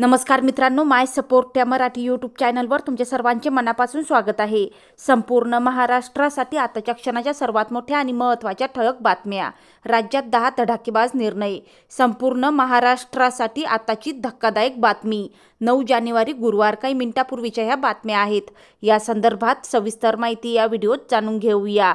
नमस्कार मित्रांनो माय सपोर्ट या मराठी यूट्यूब चॅनलवर तुमच्या सर्वांचे मनापासून स्वागत आहे. संपूर्ण महाराष्ट्रासाठी आताच्या क्षणाच्या सर्वात मोठ्या आणि महत्त्वाच्या ठळक बातम्या. राज्यात दहा धडाकेबाज निर्णय. संपूर्ण महाराष्ट्रासाठी आताची धक्कादायक बातमी. नऊ जानेवारी गुरुवार काही मिनिटापूर्वीच्या ह्या बातम्या आहेत. या संदर्भात सविस्तर माहिती या व्हिडिओत जाणून घेऊया.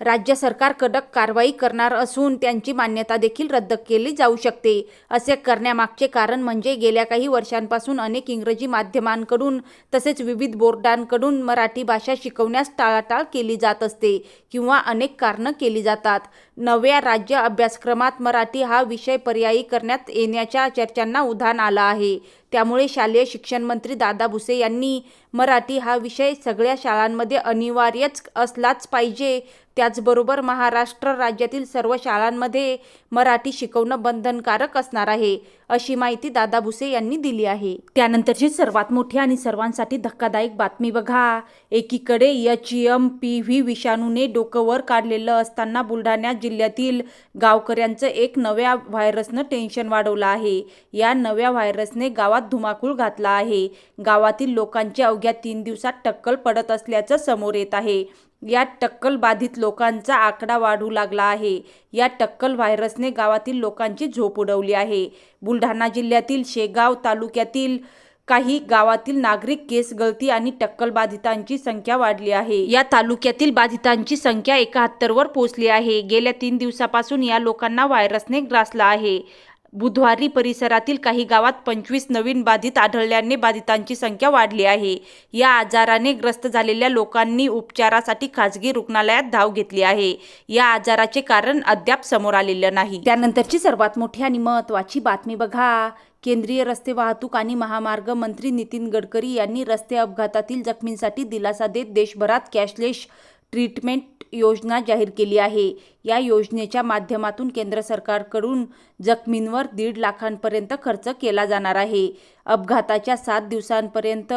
राज्य सरकार कडक कारवाई करणार असून त्यांची मान्यता देखील रद्द केली जाऊ शकते. असे करण्यामागचे कारण म्हणजे गेल्या काही वर्षांपासून अनेक इंग्रजी माध्यमांकडून तसेच विविध बोर्डांकडून मराठी भाषा शिकवण्यास टाळाटाळ केली जात असते किंवा अनेक कारणं केली जातात. नव्या राज्य अभ्यासक्रमात मराठी हा विषय पर्यायी करण्यात येण्याच्या चर्चांना उधाण आलं आहे. त्यामुळे शालेय शिक्षण मंत्री दादा भुसे यांनी मराठी हा विषय सगळ्या शाळांमध्ये अनिवार्यच असलाच पाहिजे. त्याचबरोबर महाराष्ट्र राज्यातील सर्व शाळांमध्ये मराठी शिकवणं बंधनकारक असणार आहे. अशी माहिती दादा भुसे यांनी दिली आहे. त्यानंतरची सर्वात मोठी आणि सर्वांसाठी धक्कादायक बातमी बघा. एकीकडे एच एम पी व्ही विषाणूने डोकं वर काढलेलं असताना बुलढाणा जिल्ह्यातील गावकऱ्यांचं एक नव्या व्हायरसनं टेन्शन वाढवलं आहे. या नव्या व्हायरसने गावात धुमाकूळ घातला आहे. गावातील लोकांची अवघ्या तीन दिवसात टक्कल पडत असल्याचं समोर येत आहे. या टक्कल बाधित लोकांचा आकडा वाढू लागला आहे. या टक्कल व्हायरसने गावातील लोकांची झोप उडवली आहे. बुलढाणा जिल्ह्यातील शेगाव तालुक्यातील काही गावातील नागरिक केस गळती आणि टक्कल बाधितांची संख्या वाढली आहे. या तालुक्यातील बाधितांची संख्या एकाहत्तरवर पोहोचली आहे. गेल्या तीन दिवसापासून या लोकांना व्हायरसने ग्रासला आहे. बुधवारी परिसरातील काही गावात पंचवीस नवीन बाधित आढळल्याने बाधितांची संख्या वाढली आहे. या आजाराने ग्रस्त झालेल्या लोकांनी उपचारासाठी खासगी रुग्णालयात धाव घेतली आहे. या आजाराचे कारण अद्याप समोर आलेलं नाही. त्यानंतरची सर्वात मोठी आणि महत्त्वाची बातमी बघा. केंद्रीय रस्ते वाहतूक आणि महामार्ग मंत्री नितीन गडकरी यांनी रस्ते अपघातातील जखमींसाठी दिलासा देत देशभरात कॅशलेस ट्रीटमेंट योजना जाहीर केली आहे. या योजनेच्या माध्यमातून केंद्र सरकारकडून जखमींवर दीड लाखांपर्यंत खर्च केला जाणार आहे. अपघाताच्या सात दिवसांपर्यंत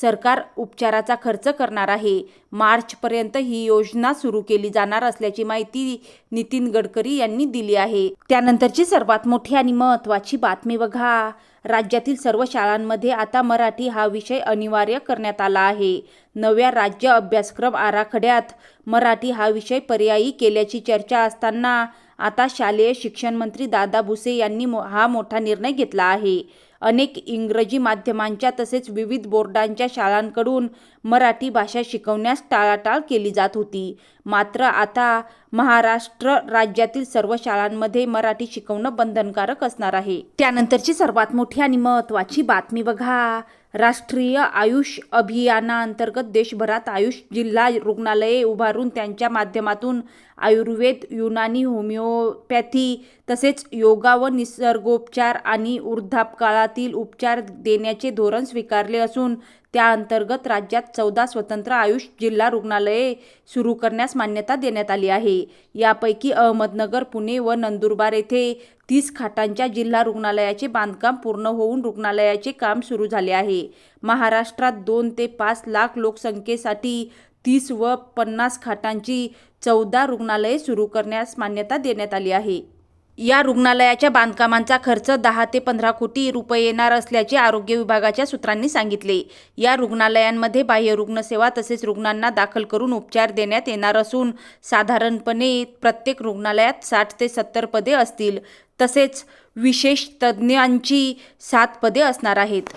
सरकार उपचाराचा खर्च करणार आहे. मार्चपर्यंत ही योजना सुरू केली जाणार असल्याची माहिती नितीन गडकरी यांनी दिली आहे. त्यानंतरची सर्वात मोठी आणि महत्त्वाची बातमी बघा. राज्यातील सर्व शाळांमध्ये आता मराठी हा विषय अनिवार्य करण्यात आला आहे. नव्या राज्य अभ्यासक्रम आराखड्यात मराठी हा विषय पर्यायी केल्याची चर्चा असताना आता शालेय शिक्षण मंत्री दादा भुसे यांनी मो हा मोठा निर्णय घेतला आहे. अनेक इंग्रजी माध्यमांच्या तसेच विविध बोर्डांच्या शाळांकडून मराठी भाषा शिकवण्यास टाळाटाळ केली जात होती. मात्र आता महाराष्ट्र राज्यातील सर्व शाळांमध्ये मराठी शिकवणं बंधनकारक असणार आहे. त्यानंतरची सर्वात मोठी आणि महत्त्वाची बातमी बघा. राष्ट्रीय आयुष अभियानाअंतर्गत देशभरात आयुष जिल्हा रुग्णालये उभारून त्यांच्या माध्यमातून आयुर्वेद युनानी होमिओपॅथी तसेच योगा व निसर्गोपचार आणि वृद्धापकाळातील उपचार देण्याचे धोरण स्वीकारले असून त्या अंतर्गत राज्यात चौदा स्वतंत्र आयुष जिल्हा रुग्णालये सुरू करण्यास मान्यता देण्यात आली आहे. यापैकी अहमदनगर पुणे व नंदुरबार येथे तीस खाटांच्या जिल्हा रुग्णालयाचे बांधकाम पूर्ण होऊन रुग्णालयाचे काम सुरू झाले आहे. महाराष्ट्रात दोन ते पाच लाख लोकसंख्येसाठी तीस व पन्नास खाटांची चौदा रुग्णालये सुरू करण्यास मान्यता देण्यात आली आहे. या रुग्णालयाच्या बांधकामांचा खर्च दहा ते पंधरा कोटी रुपये येणार असल्याचे आरोग्य विभागाच्या सूत्रांनी सांगितले. या रुग्णालयांमध्ये बाह्य रुग्णसेवा तसेच रुग्णांना दाखल करून उपचार देण्यात येणार असून साधारणपणे प्रत्येक रुग्णालयात साठ ते सत्तर पदे असतील. तसेच विशेष तज्ज्ञांची सात पदे असणार आहेत.